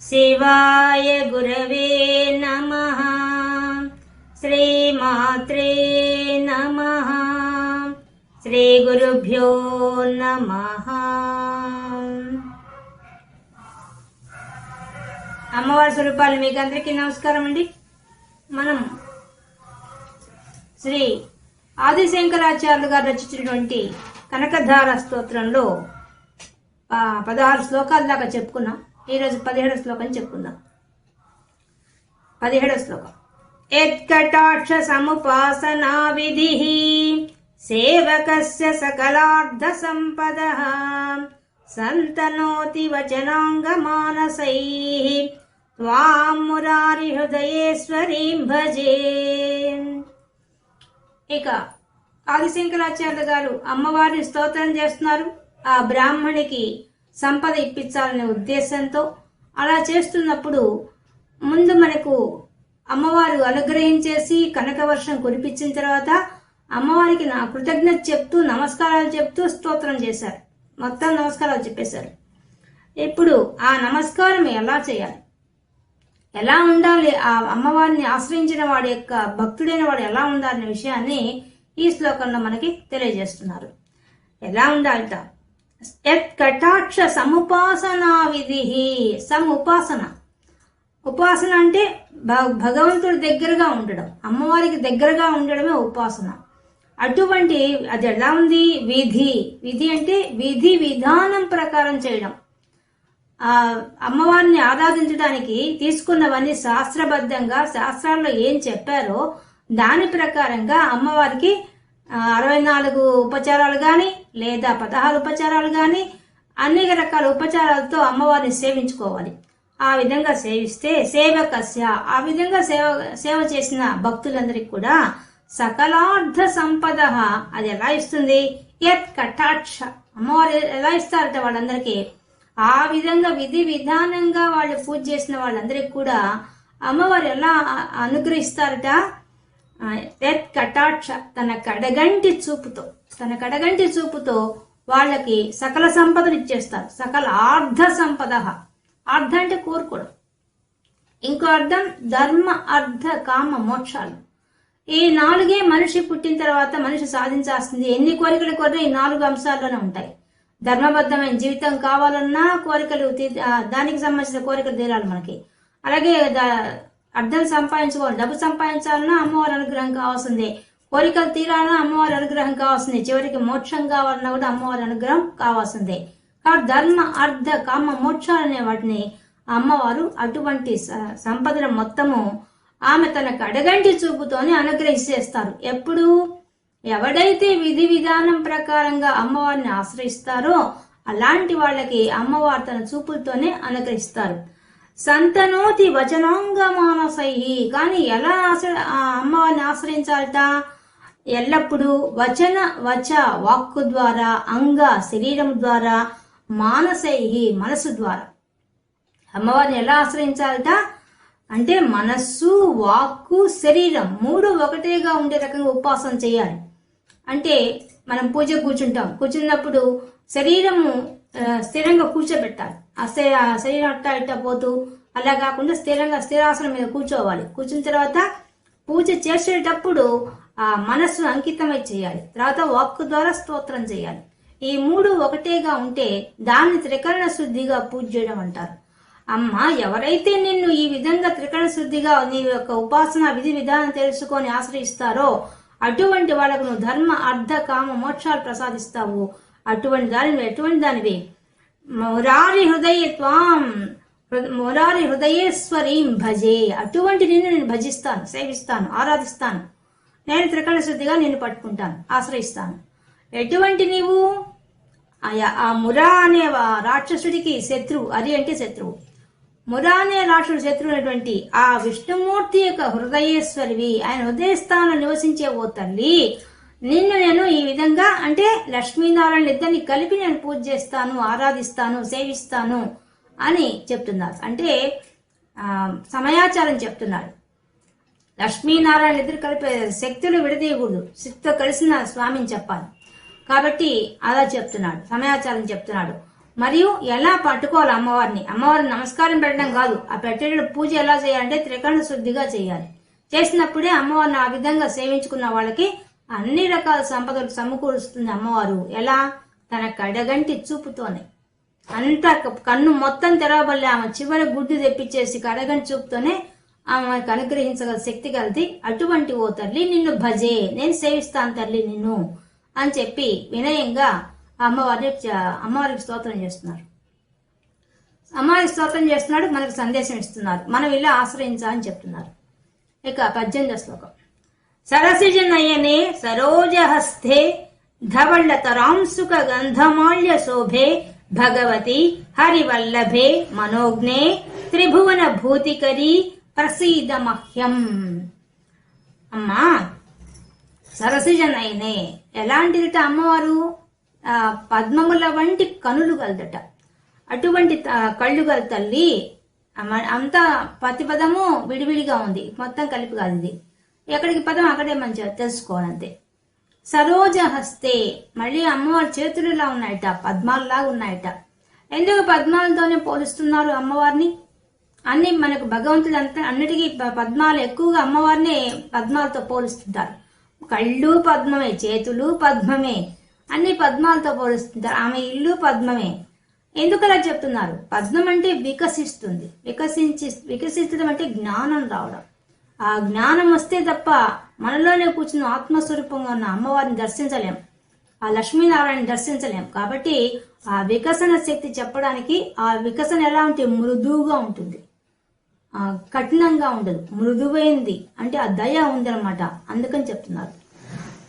శివాయ గురవే నమ శ్రీమాత్రే నమ శ్రీ గురుభ్యో నమ అమ్మవారి స్వరూపాలు మీకు అందరికీ నమస్కారం అండి. మనం శ్రీ ఆదిశంకరాచార్యులు గారు రచించినటువంటి కనకధార స్తోత్రంలో పదహారు శ్లోకాల దాకా చెప్పుకున్నాం. ఈరోజు పదిహేడు శ్లోకం చెప్పుకుందాం. పదిహేడో శ్లోకం. ఎత్కటాక్ష సముపాసనా విధి సేవకస్య సకలార్థ సంపద సంతనోతి వచనాంగ మానసై త్వాం మురారి హృదయేశ్వరీం భజే. ఇక ఆదిశంకరాచార్య గారు అమ్మవారిని స్తోత్రం చేస్తున్నారు. ఆ బ్రాహ్మణికి సంపద ఇప్పించాలనే ఉద్దేశంతో అలా చేస్తున్నప్పుడు ముందు మనకు అమ్మవారు అనుగ్రహించేసి కనకవర్షం కురిపించిన తర్వాత అమ్మవారికి నా కృతజ్ఞత చెప్తూ నమస్కారాలు చెప్తూ స్తోత్రం చేశారు. మొత్తం నమస్కారాలు చెప్పేశారు. ఇప్పుడు ఆ నమస్కారం ఎలా చేయాలి? ఎలా ఉండాలి? ఆ అమ్మవారిని ఆశ్రయించిన వాడి యొక్క భక్తుడైన వాడు ఎలా ఉండాలనే విషయాన్ని ఈ శ్లోకంలో మనకి తెలియజేస్తున్నారు. ఎలా ఉండాలిట? యత్ కటాక్ష సముపాసనా విధి. సముపాసన. ఉపాసన అంటే భ- భగవంతుడి దగ్గరగా ఉండడం. అమ్మవారికి దగ్గరగా ఉండడమే ఉపాసన. అటువంటి అది ఎలా ఉంది? విధి. విధి అంటే విధి విధానం ప్రకారం చేయడం. ఆ అమ్మవారిని ఆరాధించడానికి తీసుకున్నవన్నీ శాస్త్రబద్ధంగా శాస్త్రాల్లో ఏం చెప్పారో దాని ప్రకారంగా అమ్మవారికి అరవై నాలుగు ఉపచారాలు కానీ లేదా పదహారు ఉపచారాలు కానీ అనేక రకాల ఉపచారాలతో అమ్మవారిని సేవించుకోవాలి. ఆ విధంగా సేవిస్తే సేవకస్య. ఆ విధంగా సేవ సేవ చేసిన భక్తులందరికీ కూడా సకలార్థ సంపద. అది ఎలా ఇస్తుంది? యత్ కటాక్ష. అమ్మవారు ఎలా ఇస్తారట వాళ్ళందరికీ? ఆ విధంగా విధి విధానంగా వాళ్ళు పూజ చేసిన వాళ్ళందరికీ కూడా అమ్మవారు ఎలా అనుగ్రహిస్తారట? ఎత్ యత్ కటాక్ష. తన కడగంటి చూపుతో. తన కడగంటి చూపుతో వాళ్ళకి సకల సంపదను ఇచ్చేస్తారు సకల అర్ధ సంపద. అర్ధ అంటే కోరుకోవడం. ఇంకో అర్థం ధర్మ అర్థ కామ మోక్షాలు. ఈ నాలుగే మనిషి పుట్టిన తర్వాత మనిషి సాధించాల్సింది ఎన్ని కోరికలు కోరినా ఈ నాలుగు అంశాల్లోనే ఉంటాయి. ధర్మబద్ధమైన జీవితం కావాలన్నా కోరికలు దానికి సంబంధించిన కోరికలు తీరాలి మనకి. అలాగే అర్థం సంపాదించుకోవాలి. డబ్బు సంపాదించాలన్నా అమ్మవారి అనుగ్రహం కావాల్సిందే. కోరికలు తీరాన అమ్మవారి అనుగ్రహం కావాల్సిందే. చివరికి మోక్షం కావాలన్నా కూడా అమ్మవారి అనుగ్రహం కావాల్సిందే. కాబట్టి ధర్మ అర్థ కామ మోక్షాలు అనే వాటిని అమ్మవారు అటువంటి సంపదల మొత్తము ఆమె తనకు అడగంటి చూపుతోనే అనుగ్రహిస్తేస్తారు ఎప్పుడు? ఎవడైతే విధి విధానం ప్రకారంగా అమ్మవారిని ఆశ్రయిస్తారో అలాంటి వాళ్ళకి అమ్మవారు తన చూపులతోనే అనుగ్రహిస్తారు. సంతనోతి వచనాంగ మానసై కానీ ఎలా ఆశ్ర ఆ అమ్మవారిని ఆశ్రయించాలట? ఎల్లప్పుడూ వచన వచ వాక్కు ద్వారా అంగ శరీరం ద్వారా మానసై మనసు ద్వారా. అమ్మవారిని ఎలా ఆశ్రయించాలట? అంటే మనస్సు వాక్కు శరీరం మూడు ఒకటేగా ఉండే రకంగా ఉపాసన చేయాలి. అంటే మనం పూజ కూర్చుంటాం. కూర్చున్నప్పుడు శరీరము స్థిరంగా కూర్చోబెట్టాలి. ఆ ఆ శరీరం అట్టా ఇట్టా పోతూ అలా కాకుండా స్థిరంగా స్థిరాసనం మీద కూర్చోవాలి. కూర్చున్న తర్వాత పూజ చేసేటప్పుడు ఆ మనస్సు అంకితమై చేయాలి. తర్వాత వాక్కు ద్వారా స్తోత్రం చేయాలి. ఈ మూడు ఒకటేగా ఉంటే దాన్ని త్రికరణ శుద్ధిగా పూజ చేయడం అంటారు. అమ్మ ఎవరైతే నిన్ను ఈ విధంగా త్రికరణ శుద్ధిగా నీ యొక్క ఉపాసన విధి విధానం తెలుసుకొని ఆశ్రయిస్తారో అటువంటి వాళ్ళకు నువ్వు ధర్మ అర్ధ కామ మోక్షాలు ప్రసాదిస్తావు. అటువంటి దాని ఎటువంటి దానివి? మురారి హృదయ త్వాం. మురారి హృదయేశ్వరీం భజే. అటువంటి నిన్ను నేను భజిస్తాను సేవిస్తాను ఆరాధిస్తాను. నేను త్రికరణ శుద్ధిగా నిన్ను పట్టుకుంటాను ఆశ్రయిస్తాను. ఎటువంటి నీవు? ఆయా ఆ మురా అనే రాక్షసుడికి శత్రువు అది అంటే శత్రువు. మురా అనే రాక్షసుడు శత్రువు అనేటువంటి ఆ విష్ణుమూర్తి యొక్క హృదయేశ్వరివి. ఆయన హృదయస్థానం నివసించే ఓ తల్లి నిన్ను నేను ఈ విధంగా అంటే లక్ష్మీనారాయణ ఇద్దరిని కలిపి నేను పూజ చేస్తాను ఆరాధిస్తాను సేవిస్తాను. అని చెప్తున్నారు. అంటే సమయాచారం చెప్తున్నారు. లక్ష్మీనారాయణ ఇద్దరు కలిపే శక్తులు విడదీయకూడదు. శక్తితో కలిసిన స్వామిని చెప్పాలి. కాబట్టి అలా చెప్తున్నాడు. సమయాచారం చెప్తున్నాడు. మరియు ఎలా పట్టుకోవాలి అమ్మవారిని? అమ్మవారిని నమస్కారం పెట్టడం కాదు. ఆ పెట్టేటప్పుడు పూజ ఎలా చేయాలంటే త్రికరణ శుద్ధిగా చేయాలి. చేసినప్పుడే అమ్మవారిని ఆ విధంగా సేవించుకున్న వాళ్ళకి అన్ని రకాల సంపదలు సమకూరుస్తుంది అమ్మవారు. ఎలా? తన కడగంటి చూపుతోనే. అంతా కన్ను మొత్తం తెరవబల్లే ఆమె చివరి గుడ్డు తెప్పించేసి కడగని చూపుతోనే ఆమెకు అనుగ్రహించగల శక్తి కలిది. అటువంటి ఓ తల్లి నిన్ను భజే. నేను సేవిస్తాను తల్లి నిన్ను అని చెప్పి వినయంగా అమ్మవారి అమ్మవారిని అమ్మవారికి స్తోత్రం చేస్తున్నారు. అమ్మవారికి స్తోత్రం చేస్తున్నాడు మనకు సందేశం ఇస్తున్నారు. మనం ఇలా ఆశ్రయించాలని చెప్తున్నారు. ఇక పద్దెనిమిదో శ్లోకం. సరసిజనయనే సరోజహస్తే ధవళతరాంసుక గంధమాల్య శోభే భగవతి హరివల్లభే మనోజ్ఞే త్రిభువన భూతికరి ప్రసీద మహ్యం అమ్మా సరసిజనైనే ఎలాంటిదిట అమ్మవారు? పద్మముల వంటి కనులు గలదట. అటువంటి కళ్ళు గల తల్లి అంతా ప్రతి పదము విడివిడిగా ఉంది. మొత్తం కలిపి కాదు ఇది. ఎక్కడికి పదం అక్కడే మంచిగా తెలుసుకోవాలంతే. సరోజ హస్తే. మళ్ళీ అమ్మవారి చేతులు ఇలా ఉన్నాయట పద్మాలలాగా ఉన్నాయట. ఎందుకు పద్మాలతోనే పోలుస్తున్నారు అమ్మవారిని? అన్ని మనకు భగవంతుడు అంత అన్నిటికీ ప- పద్మాలు ఎక్కువగా అమ్మవారిని పద్మాలతో పోలుస్తుంటారు. కళ్ళు పద్మమే చేతులు పద్మమే అన్ని పద్మాలతో పోలుస్తుంటారు. ఆమె ఇల్లు పద్మమే. ఎందుకలా చెప్తున్నారు? పద్మం అంటే వికసిస్తుంది. వికసించి వికసించడం అంటే జ్ఞానం రావడం. ఆ జ్ఞానం వస్తే తప్ప మనలోనే కూర్చున్న ఆత్మస్వరూపంగా ఉన్న అమ్మవారిని దర్శించలేం. ఆ లక్ష్మీనారాయణని దర్శించలేం. కాబట్టి ఆ వికసన శక్తి చెప్పడానికి ఆ వికసన ఎలా ఉంటే మృదువుగా ఉంటుంది. కఠినంగా ఉండదు. మృదువైంది అంటే ఆ దయ ఉందన్నమాట. అందుకని చెప్తున్నారు.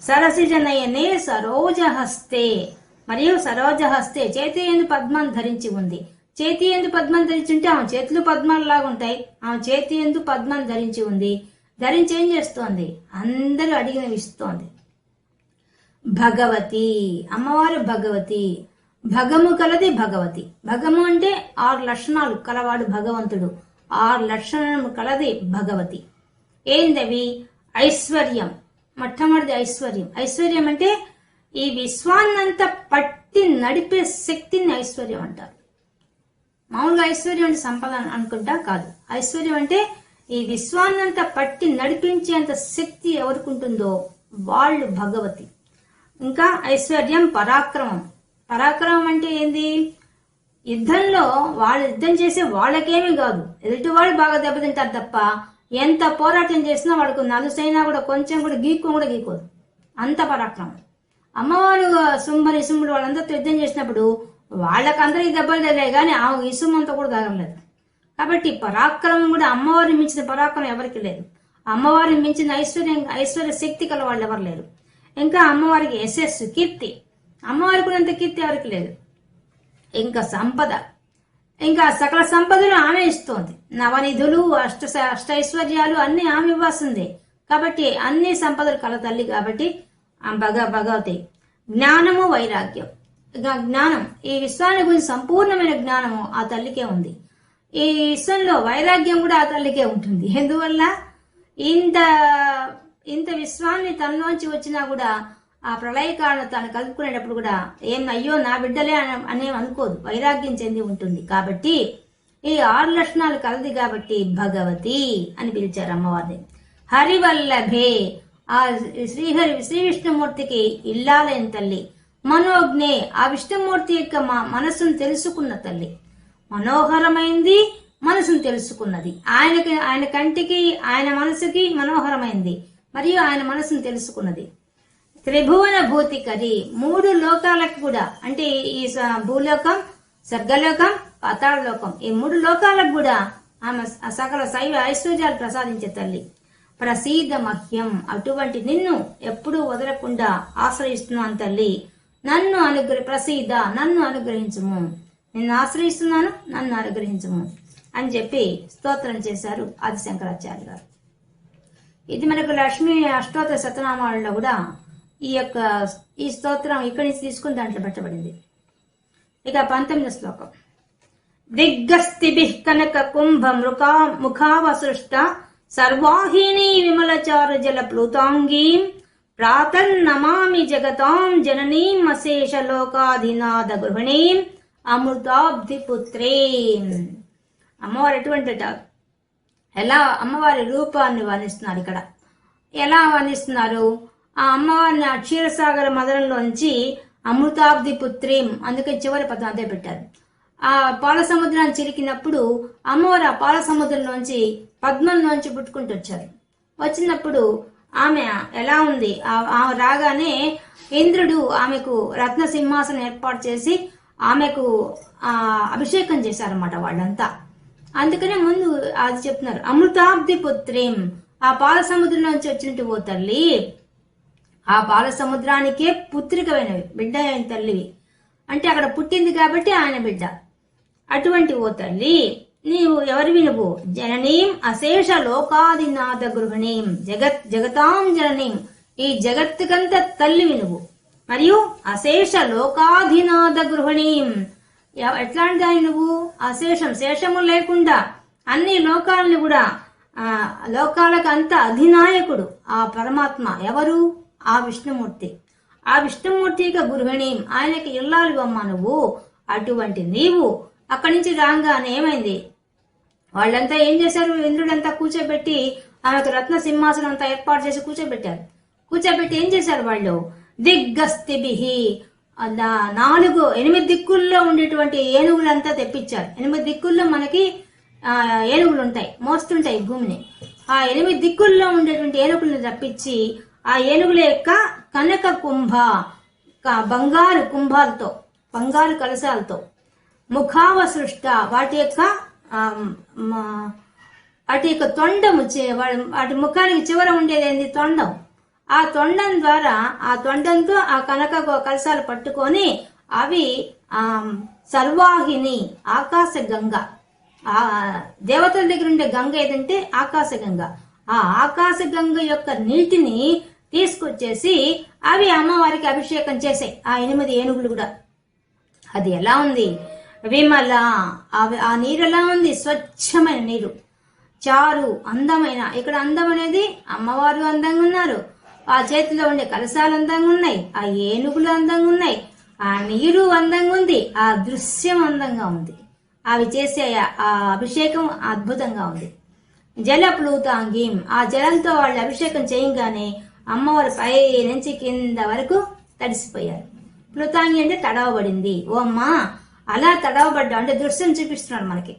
సరసిజనయనే సరోజహస్తే మరియు సరోజహస్తే చేతి ఎందు పద్మం ధరించి ఉంది. చేతి ఎందు పద్మం ధరించి ఉంటే ఆమె చేతులు పద్మాలలాగా ఉంటాయి. ఆమె చేతి ఎందు పద్మం ధరించి ఉంది. ధరించి ఏం చేస్తోంది? అందరూ అడిగినవి ఇస్తోంది భగవతి. అమ్మవారు భగవతి. భగము కలది భగవతి. భగము అంటే ఆరు లక్షణాలు కలవాడు భగవంతుడు. ఆరు లక్షణము కలది భగవతి. ఏందవి? ఐశ్వర్యం. మొట్టమొదటి ఐశ్వర్యం. ఐశ్వర్యం అంటే ఈ విశ్వాన్నంతా పట్టి నడిపే శక్తిని ఐశ్వర్యం అంటారు. మామూలుగా ఐశ్వర్యం అంటే సంపద అనుకుంటా కాదు. ఐశ్వర్యం అంటే ఈ విశ్వాన్నంతా పట్టి నడిపించేంత శక్తి ఎవరికి ఉంటుందో వాళ్ళు భగవతి. ఇంకా ఐశ్వర్యం పరాక్రమం. పరాక్రమం అంటే ఏంది? యుద్ధంలో వాళ్ళు యుద్ధం చేసే వాళ్ళకేమీ కాదు. ఎదుటి వాళ్ళు బాగా దెబ్బతింటారు తప్ప ఎంత పోరాటం చేసినా వాళ్ళకు నలుసైనా కూడా కొంచెం కూడా గీక్కు కూడా గీకోదు అంత పరాక్రమం. అమ్మవారు సుంబరి ఇసుములు వాళ్ళందరితో యుద్ధం చేసినప్పుడు వాళ్ళకందరికీ దెబ్బలు తగిలాయి కానీ ఆ ఇసుమంతా కూడా తగలలేదు. కాబట్టి పరాక్రమం కూడా అమ్మవారిని మించిన పరాక్రమం ఎవరికి లేదు. అమ్మవారిని మించిన ఐశ్వర్యం ఐశ్వర్య శక్తి కల వాళ్ళు ఎవరు లేరు. ఇంకా అమ్మవారికి యశస్సు కీర్తి. అమ్మవారికి ఉన్నంత కీర్తి ఎవరికి లేదు. ఇంకా సంపద. ఇంకా సకల సంపదలు ఆమె ఇస్తోంది. నవనిధులు అష్ట అష్టైశ్వర్యాలు అన్ని ఆమె ఇవ్వాల్సిందే. కాబట్టి అన్ని సంపదలు కల తల్లి కాబట్టి ఆ భగ భగవతి. జ్ఞానము వైరాగ్యం. ఇంకా జ్ఞానం. ఈ విశ్వాన్ని గురించి సంపూర్ణమైన జ్ఞానము ఆ తల్లికే ఉంది. ఈ విశ్వంలో వైరాగ్యం కూడా అతనికే ఉంటుంది. ఎందువల్ల? ఇంత ఇంత విశ్వాన్ని తనలోంచి వచ్చినా కూడా ఆ ప్రళయకాలను తాను కలుపుకునేటప్పుడు కూడా ఏం అయ్యో నా బిడ్డలే అని అనుకోదు. వైరాగ్యం చెంది ఉంటుంది. కాబట్టి ఈ ఆరు లక్షణాలు కలది కాబట్టి భగవతి అని పిలిచారు అమ్మవారిని. హరివల్లభే ఆ శ్రీహరి శ్రీ విష్ణుమూర్తికి ఇల్లాలైన తల్లి. మనోజ్ఞే ఆ విష్ణుమూర్తి యొక్క మా మనసును తెలుసుకున్న తల్లి. మనోహరమైంది మనసును తెలుసుకున్నది. ఆయనకి ఆయన కంటికి ఆయన మనసుకి మనోహరమైంది. మరియు ఆయన మనసును తెలుసుకున్నది. త్రిభువన భూతికది మూడు లోకాలకు కూడా అంటే ఈ స- భూలోకం స్వర్గలోకం పాతాళలోకం ఈ మూడు లోకాలకు కూడా ఆమె సకల శైవ ఐశ్వర్యాలు ప్రసాదించే తల్లి. ప్రసీద మహ్యం అటువంటి నిన్ను ఎప్పుడూ వదలకుండా ఆశ్రయిస్తున్నాను తల్లి. నన్ను అనుగ్రహ ప్రసీద నన్ను అనుగ్రహించుము. నేను ఆశ్రయిస్తున్నాను నన్ను అనుగ్రహించము అని చెప్పి స్తోత్రం చేశారు ఆది శంకరాచార్య గారు. ఇది మనకు లక్ష్మీ అష్టోత్తర శతనామాలలో కూడా ఈ యొక్క ఈ స్తోత్రం ఇక్కడి నుంచి తీసుకుని దాంట్లో పెట్టబడింది. ఇక పంతొమ్మిది శ్లోకం. దిగ్గస్తిభి కనక కుంభ మృకా ముఖావసృష్ట సర్వాహిని విమలచారు జల ప్లూతాంగీం ప్రాతన్నమామి జగతాం జననీం అశేష లోకాధినాథ గృహిణీం అమృతాబ్ధి పుత్రే అమ్మవారు ఎటువంటి ఎలా అమ్మవారి రూపాన్ని వర్ణిస్తున్నారు ఇక్కడ? ఎలా వర్ణిస్తున్నారు? ఆ అమ్మవారిని ఆ క్షీరసాగర మదనంలోంచి అమృతాబ్ది పుత్రీం అందుకే చివరి పదం అదే పెట్టారు. ఆ పాల సముద్రాన్ని చిరికినప్పుడు అమ్మవారు ఆ పాల సముద్రంలోంచి పద్మంలోంచి పుట్టుకుంటూ వచ్చారు. వచ్చినప్పుడు ఆమె ఎలా ఉంది? ఆ- ఆమె రాగానే ఇంద్రుడు ఆమెకు రత్న సింహాసనం ఏర్పాటు చేసి ఆమెకు ఆ అభిషేకం చేశారన్నమాట వాళ్ళంతా. అందుకనే ముందు అది చెప్తున్నారు అమృతాబ్ది పుత్రీం ఆ పాల సముద్రంలోంచి వచ్చినట్టు ఓ తల్లి. ఆ పాల సముద్రానికే పుత్రికమైనవి బిడ్డ అయిన తల్లివి అంటే అక్కడ పుట్టింది కాబట్టి ఆయన బిడ్డ. అటువంటి ఓ తల్లి నీవు ఎవరు వినువు? జననీం అశేష లోకాదినాథ గృహిణీం జగత్ జగతాం జననీం ఈ జగత్తుకంత తల్లి వినువు. మరియు అశేష లోకాధినాథ గృహిణీం. ఎట్లాంటి దాని నువ్వు? అశేషం శేషము లేకుండా అన్ని లోకాలని కూడా ఆ లోకాలకు అంత అధినాయకుడు ఆ పరమాత్మ ఎవరు? ఆ విష్ణుమూర్తి. ఆ విష్ణుమూర్తి యొక్క గృహిణి. ఆయనకి ఇల్లాలి బొమ్మ నువ్వు. అటువంటి నీవు అక్కడి నుంచి రాగానే ఏమైంది? వాళ్ళంతా ఏం చేశారు? ఇంద్రుడంతా కూర్చోబెట్టి ఆమెకు రత్న సింహాసనం అంతా ఏర్పాటు చేసి కూర్చోబెట్టారు. కూర్చోబెట్టి ఏం చేశారు వాళ్ళు? దిగ్గస్తిభి నాలుగు ఎనిమిది దిక్కుల్లో ఉండేటువంటి ఏనుగులంతా తెప్పించారు. ఎనిమిది దిక్కుల్లో మనకి ఏనుగులు ఉంటాయి మోస్తుంటాయి భూమిని. ఆ ఎనిమిది దిక్కుల్లో ఉండేటువంటి ఏనుగులను తప్పించి ఆ ఏనుగుల యొక్క కనక కుంభ బంగారు కుంభాలతో బంగారు కలశాలతో ముఖావ సృష్ట వాటి యొక్క వాటి యొక్క తొండము వాటి ముఖానికి చివర ఉండేది ఏంది? తొండం. ఆ తొండం ద్వారా ఆ తొండంతో ఆ కనక కలశాలు పట్టుకొని అవి ఆ సర్వాహిని ఆకాశ గంగ. ఆ దేవతల దగ్గర ఉండే గంగ ఏదంటే ఆకాశ గంగ. ఆ ఆకాశ గంగ యొక్క నీటిని తీసుకొచ్చేసి అవి అమ్మవారికి అభిషేకం చేసాయి. ఆ ఎనిమిది ఏనుగులు కూడా. అది ఎలా ఉంది? విమల అవి- ఆ నీరు ఎలా ఉంది? స్వచ్ఛమైన నీరు. చారు అందమైన ఇక్కడ అందం అనేది అమ్మవారు అందంగా ఉన్నారు. ఆ చేతిలో ఉండే కలశాలు అందంగా ఉన్నాయి ఆ ఏనుగులు అందంగా ఉన్నాయి ఆ నీరు అందంగా ఉంది ఆ దృశ్యం అందంగా ఉంది. అవి చేసే ఆ అభిషేకం అద్భుతంగా ఉంది. జల ప్లూతాంగీం ఆ జలంతో వాళ్ళు అభిషేకం చేయంగానే అమ్మవారి పై నుంచి కింద వరకు తడిసిపోయారు. ప్లుతాంగి అంటే తడవబడింది. ఓ అమ్మా అలా తడవబడ్డా అంటే దృశ్యం చూపిస్తున్నాడు మనకి.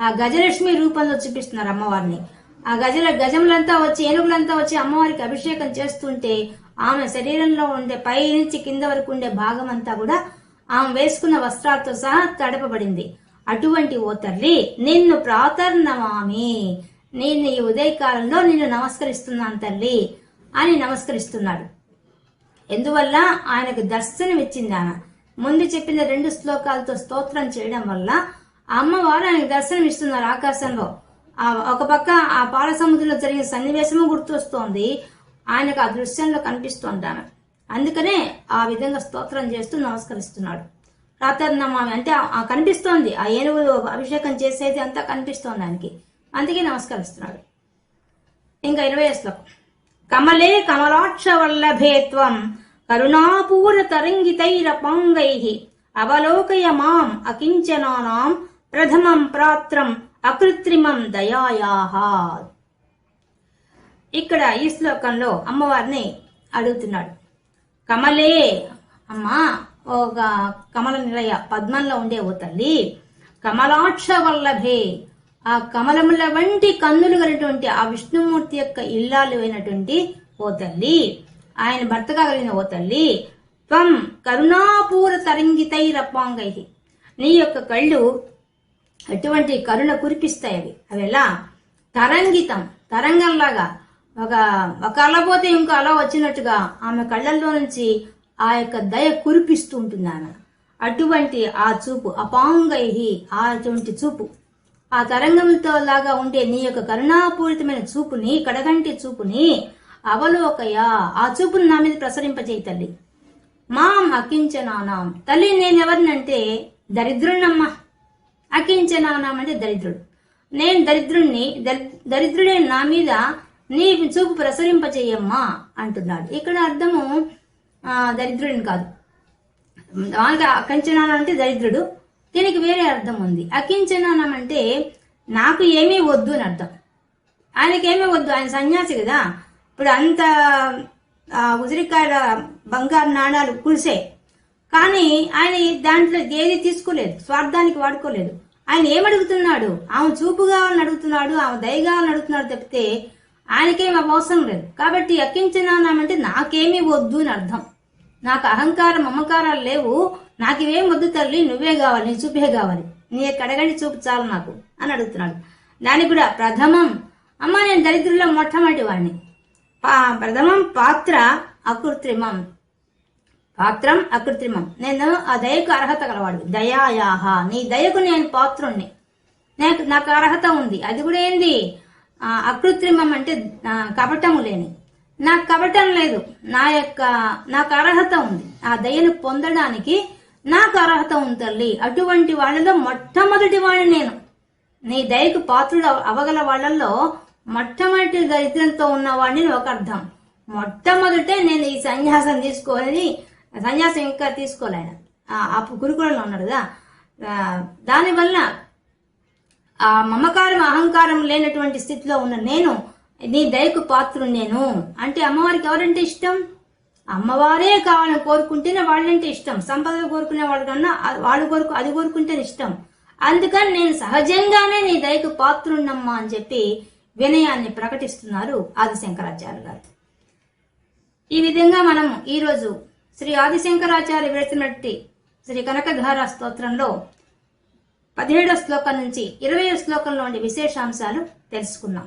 ఆ గజలక్ష్మి రూపంలో చూపిస్తున్నారు అమ్మవారిని. ఆ గజల గజములంతా వచ్చి ఏనుగులంతా వచ్చి అమ్మవారికి అభిషేకం చేస్తుంటే ఆమె శరీరంలో ఉండే పై నుంచి కింద వరకు ఉండే భాగం అంతా కూడా ఆమె వేసుకున్న వస్త్రాలతో సహా తడపబడింది. అటువంటి ఓ తల్లి నిన్ను ప్రాతర్నమామి నేను ఈ ఉదయకాలంలో నిన్ను నమస్కరిస్తున్నాను తల్లి అని నమస్కరిస్తున్నాడు. ఎందువల్ల? ఆయనకు దర్శనం ఇచ్చింది ఆమె. ముందు చెప్పిన రెండు శ్లోకాలతో స్తోత్రం చేయడం వల్ల అమ్మవారు ఆయనకు దర్శనం ఇస్తున్నారు ఆకాశంలో. ఒక పక్క ఆ పాల సముద్రంలో జరిగిన సన్నివేశము గుర్తొస్తోంది. ఆయనకు ఆ దృశ్యంలో కనిపిస్తోంది ఆమె అందుకనే ఆ విధంగా స్తోత్రం చేస్తూ నమస్కరిస్తున్నాడు. ప్రాతర్నమామి అంటే ఆ- కనిపిస్తోంది. ఆ ఏనుగు అభిషేకం చేసేది అంతా కనిపిస్తోంది ఆయనకి. అందుకే నమస్కరిస్తున్నాడు. ఇంకా ఇరవై శ్లోకం. కమలే కమలాక్ష వల్లభేత్వం కరుణాపూర తరంగితైర పాంగై అవలోకయ మాం అకించనానాం ప్రథమం ప్రాత్రం అకృత్రిమం దయాయాహ. ఇక్కడ ఈ శ్లోకంలో అమ్మవారిని అడుగుతున్నాడు. కమలే అమ్మా ఒక కమల నిలయ పద్మంలో ఉండే ఓ తల్లి కమలాక్ష వల్లభే ఆ కమలముల వంటి కన్నులు కలిగినటువంటి ఆ విష్ణుమూర్తి యొక్క ఇల్లాలు అయినటువంటి ఓ తల్లి ఆయన భర్తగా కలిగిన ఓ తల్లి త్వం కరుణాపూర తరంగితైరపాంగై నీ యొక్క కళ్ళు ఎటువంటి కరుణ కురిపిస్తాయి అవి. అవి ఎలా? తరంగితం తరంగంలాగా. ఒక ఒక అల పోతే ఇంకో అల వచ్చినట్టుగా ఆమె కళ్ళల్లో నుంచి ఆ యొక్క దయ కురిపిస్తూ ఉంటుంది ఆమె. అటువంటి ఆ చూపు అపాంగైహి ఆ అటువంటి చూపు. ఆ తరంగంతో లాగా ఉండే నీ యొక్క కరుణాపూరితమైన చూపుని కడగంటి చూపుని అవలోకయా. ఆ చూపుని నా మీద ప్రసరింపజేయి తల్లి. మాం అకించనానాం తల్లి నేనెవరినంటే? దరిద్రుణమ్మా అకించనానాం అంటే దరిద్రుడు. నేను దరిద్రుణ్ణి దరి- దరిద్రుడే నా మీద నీ చూపు ప్రసరింపచేయమ్మా అంటున్నాడు. ఇక్కడ అర్థము దరిద్రుడిని కాదు. వాళ్ళకి అకంచనానం అంటే దరిద్రుడు. దీనికి వేరే అర్థం ఉంది. అకించనం అంటే నాకు ఏమీ వద్దు అని అర్థం. ఆయనకేమీ వద్దు. ఆయన సన్యాసి కదా. ఇప్పుడు అంత ఉసిరికాయ బంగారు నాణాలు కురిసే కానీ ఆయన దాంట్లో ఏది తీసుకోలేదు స్వార్థానికి వాడుకోలేదు. ఆయన ఏమడుగుతున్నాడు? ఆమె చూపు కావాలని అడుగుతున్నాడు ఆమె దయ కావాలని అడుగుతున్నాడు తప్పితే ఆయనకేం అవసరం లేదు. కాబట్టి ఎక్కించినామంటే నాకేమీ వద్దు అని అర్థం. నాకు అహంకారం మమకారాలు లేవు. నాకు ఇవేం వద్దు తల్లి నువ్వే కావాలి నీ చూపే కావాలి. నీ కడగండి చూపు చాలు నాకు అని అడుగుతున్నాడు. దానికి కూడా ప్రథమం. అమ్మ నేను దరిద్రుల్లో మొట్టమొదటి వాడిని. ప్రథమం పాత్ర అకృత్రిమం. పాత్రం అకృత్రిమం. నేను ఆ దయకు అర్హత గలవాడు దయాయాహ. నీ దయకు నేను పాత్రుణ్ణి. నాకు నాకు అర్హత ఉంది. అది కూడా ఏంది? అకృత్రిమం అంటే కపటము లేని. నాకు కపటం లేదు. నా యొక్క నాకు అర్హత ఉంది. ఆ దయను పొందడానికి నాకు అర్హత ఉంది తల్లి. అటువంటి వాళ్ళలో మొట్టమొదటి వాడిని నేను. నీ దయకు పాత్రుడు అవ- అవగల వాళ్ళల్లో మొట్టమొదటి దరిద్రంతో ఉన్నవాడిని ఒక అర్థం మొట్టమొదటే నేను ఈ సన్యాసం తీసుకోని సన్యాసం ఇంకా తీసుకోలే ఆయన. ఆ- అప్పుడు గురుకులంలో ఉన్నాడు కదా. దానివల్ల ఆ మమకారం అహంకారం లేనటువంటి స్థితిలో ఉన్న నేను నీ దయకు పాత్రుడు నేను. అంటే అమ్మవారికి ఎవరంటే ఇష్టం? అమ్మవారే కావాలని కోరుకుంటేనే వాళ్ళంటే ఇష్టం. సంపద కోరుకునే వాళ్ళకన్నా వాళ్ళు కోరుకు అది కోరుకుంటే ఇష్టం. అందుకని నేను సహజంగానే నీ దయకు పాత్రున్నమ్మా అని చెప్పి వినయాన్ని ప్రకటిస్తున్నారు ఆది శంకరాచార్య గారు. ఈ విధంగా మనం ఈరోజు శ్రీ ఆదిశంకరాచార్య విరచినట్టి శ్రీ కనకధార స్తోత్రంలో పదిహేడో శ్లోకం నుంచి ఇరవై శ్లోకంలోని విశేషాంశాలు తెలుసుకున్నాం.